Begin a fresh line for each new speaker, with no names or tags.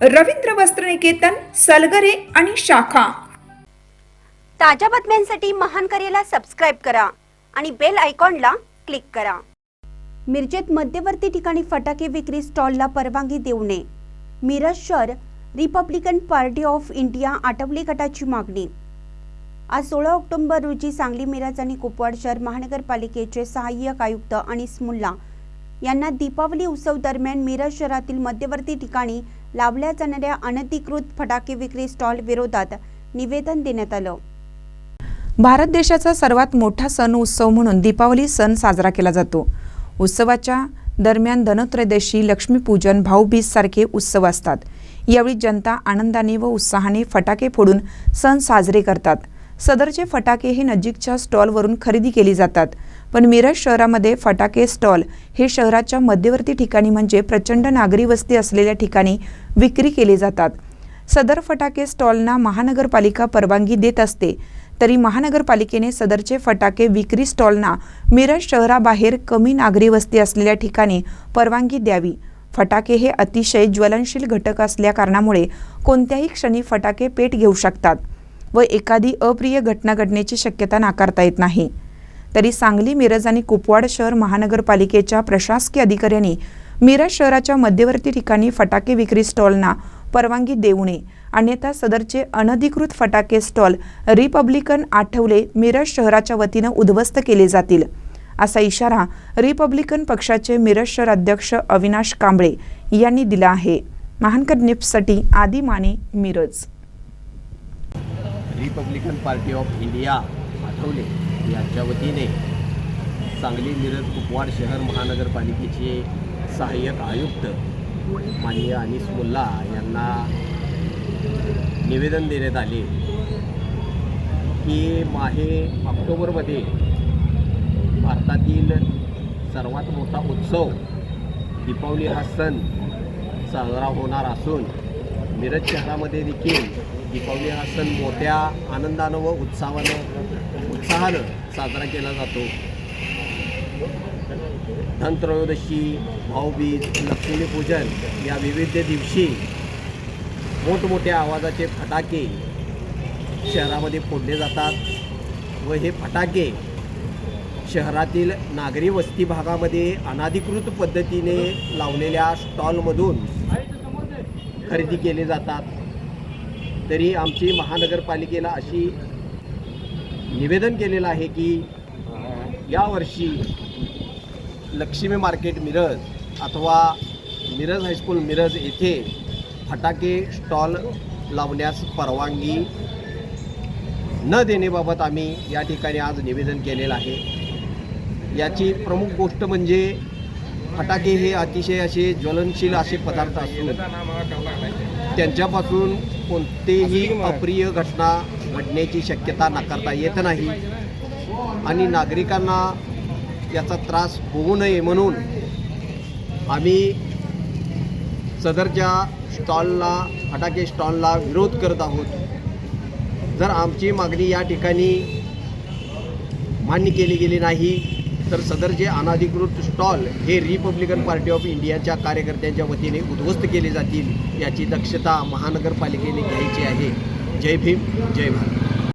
रवींद्र वस्त्रनिकेतन सलगरे आणि शाखा.
ताज्या बातम्यांसाठी महान करेला सबस्क्राईब करा आणि बेल आयकॉनला क्लिक करा. मिरजेत मध्यवर्ती ठिकाणी फटाके विक्री स्टॉलला परवानगी देऊ नये. मिरज शहर Republican Party of India Athawale गटाची मागणी. आज सोळा ऑक्टोबर रोजी सांगली मिरज आणि कुपवाड शहर महानगरपालिकेचे सहाय्यक आयुक्त अनिस मुल्ला यांना दीपावली उत्सव दरम्यान मिरज शहरातील मध्यवर्ती ठिकाणी लावल्या जाणाऱ्या अनधिकृत फटाके विक्री स्टॉल विरोधात निवेदन देण्यात आलं.
भारत देशाचा सर्वात मोठा सण उत्सव म्हणून दीपावली सण साजरा केला जातो. उत्सवाच्या दरम्यान धनत्रयोदशी लक्ष्मीपूजन भाऊबीज सारखे उत्सव असतात. यावेळी जनता आनंदाने व उत्साहाने फटाके फोडून सण साजरे करतात. सदरचे फटाके हे नजीकच्या स्टॉलवरून खरेदी केली जातात. पण मिरज शहरामध्ये फटाके स्टॉल हे शहराच्या मध्यवर्ती ठिकाणी म्हणजे प्रचंड नागरी वस्ती असलेल्या ठिकाणी विक्री केले जातात. सदर फटाके स्टॉलना महानगरपालिका परवानगी देत असते तरी महानगरपालिकेने सदरचे फटाके विक्री स्टॉलना मिरज शहराबाहेर कमी नागरी वस्ती असलेल्या ठिकाणी परवानगी द्यावी. फटाके हे अतिशय ज्वलनशील घटक असल्या कारणामुळे कोणत्याही क्षणी फटाके पेट घेऊ शकतात व एखादी अप्रिय घटना घडण्याची शक्यता नाकारता येत नाही. तरी सांगली मिरज आणि कुपवाड शहर महानगरपालिकेच्या प्रशासकीय अधिकाऱ्यांनी मिरज शहराच्या मध्यवर्ती ठिकाणी फटाके विक्री स्टॉलना परवानगी देऊ नये. अन्यथा सदरचे अनधिकृत फटाके स्टॉल रिपब्लिकन आठवले मिरज शहराच्या वतीनं उद्ध्वस्त केले जातील. असा इशारा रिपब्लिकन पक्षाचे मिरज शहर अध्यक्ष अविनाश कांबळे यांनी दिला आहे. महानकर निप्ससाठी आदी Mane Miraj.
Republican Party of India Athawale यांच्या वतीने सांगली मिरज कुपवाड शहर महानगरपालिकेचे सहाय्यक आयुक्त माननीय अनिस मुल्ला यांना निवेदन देण्यात आले की माहे ऑक्टोबरमध्ये भारतातील सर्वात मोठा उत्सव दीपावली हा सण साजरा होणार असून मिरज शहरामध्ये देखील दीपावली हा सण मोठ्या आनंदानं व उत्साहानं उत्साहानं साजरा केला जातो. धनत्रयोदशी भाऊबीज लक्ष्मीपूजन या विविध दिवशी मोठमोठ्या आवाजाचे फटाके शहरामध्ये फोडले जातात व हे फटाके शहरातील नागरी वस्ती भागामध्ये अनाधिकृत पद्धतीने लावलेल्या स्टॉलमधून खरेदी केले जातात. तरी आमची महानगरपालिकेला अशी निवेदन केलेलं आहे की यावर्षी लक्ष्मी मार्केट मिरज अथवा मिरज हायस्कूल मिरज येथे फटाके स्टॉल लावण्यास परवानगी न देण्याबाबत आम्ही या ठिकाणी आज निवेदन केलेलं आहे. याची प्रमुख गोष्ट म्हणजे फटाके हे अतिशय असे ज्वलनशील असे पदार्थ असून त्यांच्यापासून कोणतेही अप्रिय घटना घडण्याची शक्यता नाकारता येत नाही. आणि नागरिकांना याचा त्रास होऊ नये म्हणून आम्ही सदरच्या स्टॉलला फटाके स्टॉलला विरोध करत आहोत. जर आमची मागणी या ठिकाणी मान्य केली गेली नाही तर सदर जे अनाधिकृत स्टॉल हे रिपब्लिकन पार्टी ऑफ इंडियाच्या कार्यकर्त्यांच्या वतीने उद्ध्वस्त केले जातील याची दक्षता महानगरपालिकेने घ्यायची आहे. जय भीम जय भारत.